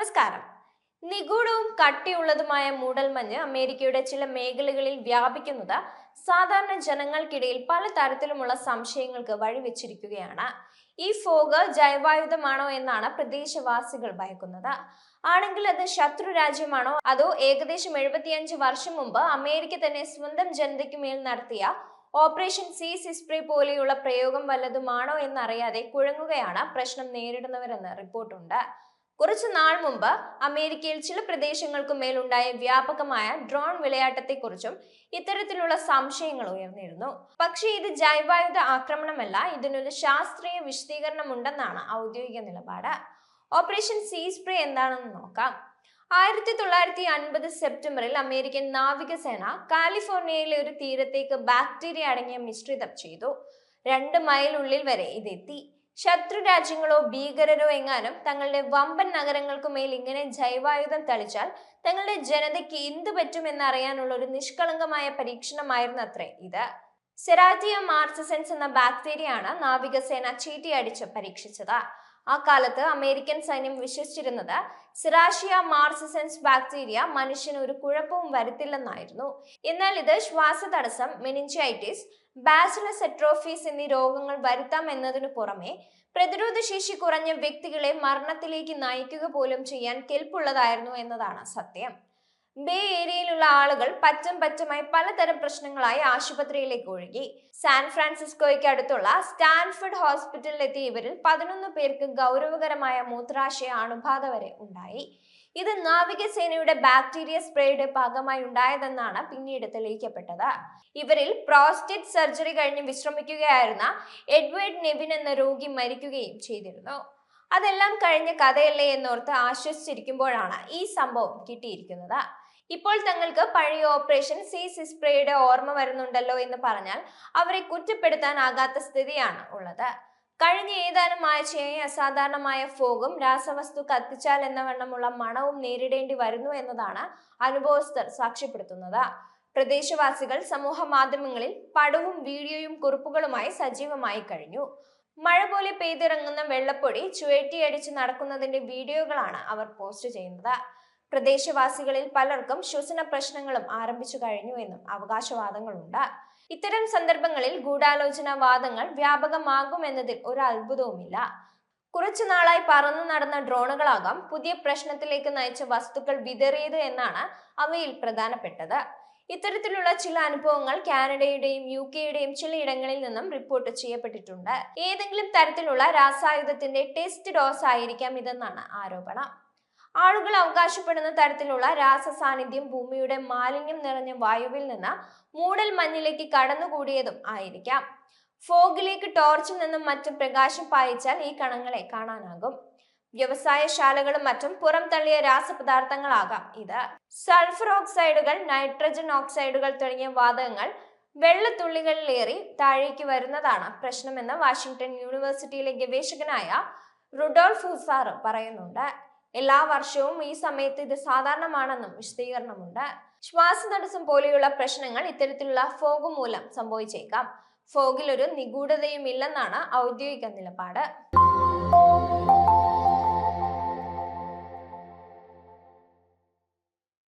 നമസ്കാരം. നിഗൂഢവും കട്ടിയുള്ളതുമായ മൂടൽമഞ്ഞ് അമേരിക്കയുടെ ചില മേഖലകളിൽ വ്യാപിക്കുന്നത് സാധാരണ ജനങ്ങൾക്കിടയിൽ പല തരത്തിലുമുള്ള സംശയങ്ങൾക്ക് വഴിവെച്ചിരിക്കുകയാണ്. ഈ ഫോഗ് ജൈവായുധമാണോ എന്നാണ് പ്രദേശവാസികൾ ഭയക്കുന്നത്. ആണെങ്കിൽ അത് ശത്രു രാജ്യമാണോ? അതോ ഏകദേശം എഴുപത്തിയഞ്ച് വർഷം മുമ്പ് അമേരിക്ക തന്നെ സ്വന്തം ജനതയ്ക്ക് മേൽ നടത്തിയ ഓപ്പറേഷൻ സി സിസ്പ്രേ പോലെയുള്ള പ്രയോഗം വല്ലതുമാണോ എന്നറിയാതെ കുഴങ്ങുകയാണ് പ്രശ്നം നേരിടുന്നവരെന്ന് റിപ്പോർട്ടുണ്ട്. കുറച്ചു നാൾ മുമ്പ് അമേരിക്കയിൽ ചില പ്രദേശങ്ങൾക്കു മേലുണ്ടായ വ്യാപകമായ ഡ്രോൺ വിളയാട്ടത്തെക്കുറിച്ചും ഇത്തരത്തിലുള്ള സംശയങ്ങൾ ഉയർന്നിരുന്നു. പക്ഷേ ഇത് ജൈവായുധ ആക്രമണമല്ല ഇതിനൊരു ശാസ്ത്രീയ വിശദീകരണമുണ്ടെന്നാണ് ഔദ്യോഗിക നിലപാട്. ഓപ്പറേഷൻ സീസ്പ്രേ എന്താണെന്ന് നോക്കാം. ആയിരത്തി തൊള്ളായിരത്തി അൻപത് സെപ്റ്റംബറിൽ അമേരിക്കൻ നാവികസേന കാലിഫോർണിയയിലെ ഒരു തീരത്തേക്ക് ബാക്ടീരിയ അടങ്ങിയ മിശ്രിതം ചെയ്തു. രണ്ട് മൈൽ ഉള്ളിൽ വരെ ഇതെത്തി. ശത്രു രാജ്യങ്ങളോ ഭീകരരോ എങ്ങാനും തങ്ങളുടെ വമ്പൻ നഗരങ്ങൾക്കുമേൽ ഇങ്ങനെ ജൈവായുധം തളിച്ചാൽ തങ്ങളുടെ ജനതയ്ക്ക് എന്തു പറ്റുമെന്നറിയാനുള്ള ഒരു നിഷ്കളങ്കമായ പരീക്ഷണമായിരുന്നു അത്രേ ഇത്. സെറാറ്റിയ മാർസസെൻസ് എന്ന ബാക്ടീരിയയാണ് നാവികസേന ചീറ്റിയടിച്ച് പരീക്ഷിച്ചത്. ആ കാലത്ത് അമേരിക്കൻ സൈന്യം വിശ്വസിച്ചിരുന്നത് സിറാഷിയ മാർസിസൻസ് ബാക്ടീരിയ മനുഷ്യന് ഒരു കുഴപ്പവും വരുത്തില്ലെന്നായിരുന്നു. എന്നാൽ ഇത് ശ്വാസതടസ്സം മെനിഞ്ചൈറ്റിസ് ബാസിലസ് എട്രോഫീസ് എന്നീ രോഗങ്ങൾ വരുത്താം എന്നതിനു പുറമെ പ്രതിരോധ ശേഷി കുറഞ്ഞ വ്യക്തികളെ മരണത്തിലേക്ക് നയിക്കുക പോലും ചെയ്യാൻ കെൽപ്പുള്ളതായിരുന്നു എന്നതാണ് സത്യം. ബേ ഏരിയയിലുള്ള ആളുകൾ പറ്റം പറ്റമായി പലതരം പ്രശ്നങ്ങളായി ആശുപത്രിയിലേക്ക് ഒഴുകി. സാൻ ഫ്രാൻസിസ്കോയ്ക്ക് അടുത്തുള്ള സ്റ്റാൻഫർഡ് ഹോസ്പിറ്റലിൽ എത്തിയ ഇവരിൽ പതിനൊന്ന് പേർക്ക് ഗൗരവകരമായ മൂത്രാശയ അണുബാധ വരെ ഉണ്ടായി. ഇത് നാവികസേനയുടെ ബാക്ടീരിയ സ്പ്രേയുടെ ഭാഗമായി ഉണ്ടായതെന്നാണ് പിന്നീട് തെളിയിക്കപ്പെട്ടത്. ഇവരിൽ പ്രോസ്റ്റേറ്റ് സർജറി കഴിഞ്ഞ് വിശ്രമിക്കുകയായിരുന്ന എഡ്വേർഡ് നെവിൻ എന്ന രോഗി മരിക്കുകയും ചെയ്തിരുന്നു. അതെല്ലാം കഴിഞ്ഞ കഥയല്ലേ എന്നോർത്ത് ആശ്വസിച്ചിരിക്കുമ്പോഴാണ് ഈ സംഭവം കിട്ടിയിരിക്കുന്നത്. ഇപ്പോൾ തങ്ങൾക്ക് പഴയ ഓപ്പറേഷൻ സി സിസ്പ്രയുടെ ഓർമ്മ വരുന്നുണ്ടല്ലോ എന്ന് പറഞ്ഞാൽ അവരെ കുറ്റപ്പെടുത്താനാകാത്ത സ്ഥിതിയാണ് ഉള്ളത്. കഴിഞ്ഞ ഏതാനും ആഴ്ചയായി അസാധാരണമായ ഫോഗും രാസവസ്തു കത്തിച്ചാൽ എന്ന വണ്ണമുള്ള മണവും നേരിടേണ്ടി വരുന്നു എന്നതാണ് അനുഭവസ്ഥർ സാക്ഷ്യപ്പെടുത്തുന്നത്. പ്രദേശവാസികൾ സമൂഹ മാധ്യമങ്ങളിൽ പടവും വീഡിയോയും കുറിപ്പുകളുമായി സജീവമായി കഴിഞ്ഞു. മഴ പോലെ പെയ്തിറങ്ങുന്ന വെള്ളപ്പൊടി ചുഴറ്റിയടിച്ച് നടക്കുന്നതിന്റെ വീഡിയോകളാണ് അവർ പോസ്റ്റ് ചെയ്യുന്നത്. പ്രദേശവാസികളിൽ പലർക്കും ശ്വസന പ്രശ്നങ്ങളും ആരംഭിച്ചു കഴിഞ്ഞു എന്നും അവകാശവാദങ്ങളുണ്ട്. ഇത്തരം സന്ദർഭങ്ങളിൽ ഗൂഢാലോചന വാദങ്ങൾ വ്യാപകമാകുമെന്നതിൽ ഒരു അത്ഭുതവുമില്ല. കുറച്ചു നാളായി പറന്നു നടന്ന ഡ്രോണുകളാകാം പുതിയ പ്രശ്നത്തിലേക്ക് നയിച്ച വസ്തുക്കൾ വിതറിയത് എന്നാണ് അവയിൽ പ്രധാനപ്പെട്ടത്. ഇത്തരത്തിലുള്ള ചില അനുഭവങ്ങൾ കാനഡയുടെയും യു കെയുടെയും ചിലയിടങ്ങളിൽ നിന്നും റിപ്പോർട്ട് ചെയ്യപ്പെട്ടിട്ടുണ്ട്. ഏതെങ്കിലും തരത്തിലുള്ള രാസായുധത്തിന്റെ ടെസ്റ്റ് ഡോസ് ആയിരിക്കാം ഇതെന്നാണ് ആരോപണം. ആളുകൾ അവകാശപ്പെടുന്ന തരത്തിലുള്ള രാസ സാന്നിധ്യം ഭൂമിയുടെ മാലിന്യം നിറഞ്ഞ വായുവിൽ നിന്ന് മൂടൽ മഞ്ഞിലേക്ക് കടന്നുകൂടിയതും ആയിരിക്കാം. ഫോഗിലേക്ക് ടോർച്ചിൽ നിന്നും മറ്റും പ്രകാശം പായിച്ചാൽ ഈ കണങ്ങളെ കാണാനാകും. വ്യവസായശാലകളും മറ്റും പുറംതള്ളിയ രാസപദാർത്ഥങ്ങളാകാം. ഇത് സൾഫർ ഓക്സൈഡുകൾ നൈട്രജൻ ഓക്സൈഡുകൾ തുടങ്ങിയ വാതകങ്ങൾ വെള്ളത്തുള്ളികളിലേറി താഴേക്ക് വരുന്നതാണ് പ്രശ്നമെന്ന് വാഷിംഗ്ടൺ യൂണിവേഴ്സിറ്റിയിലെ ഗവേഷകനായ റുഡോൾഫ് ഹുസാർ പറയുന്നുണ്ട്. എല്ലാ വർഷവും ഈ സമയത്ത് ഇത് സാധാരണമാണെന്നും വിശദീകരണമുണ്ട്. ശ്വാസതടസ്സം പോലെയുള്ള പ്രശ്നങ്ങൾ ഇത്തരത്തിലുള്ള ഫോഗ് മൂലം സംഭവിച്ചേക്കാം. ഫോഗിൽ ഒരു നിഗൂഢതയും ഇല്ലെന്നാണ് ഔദ്യോഗിക നിലപാട്.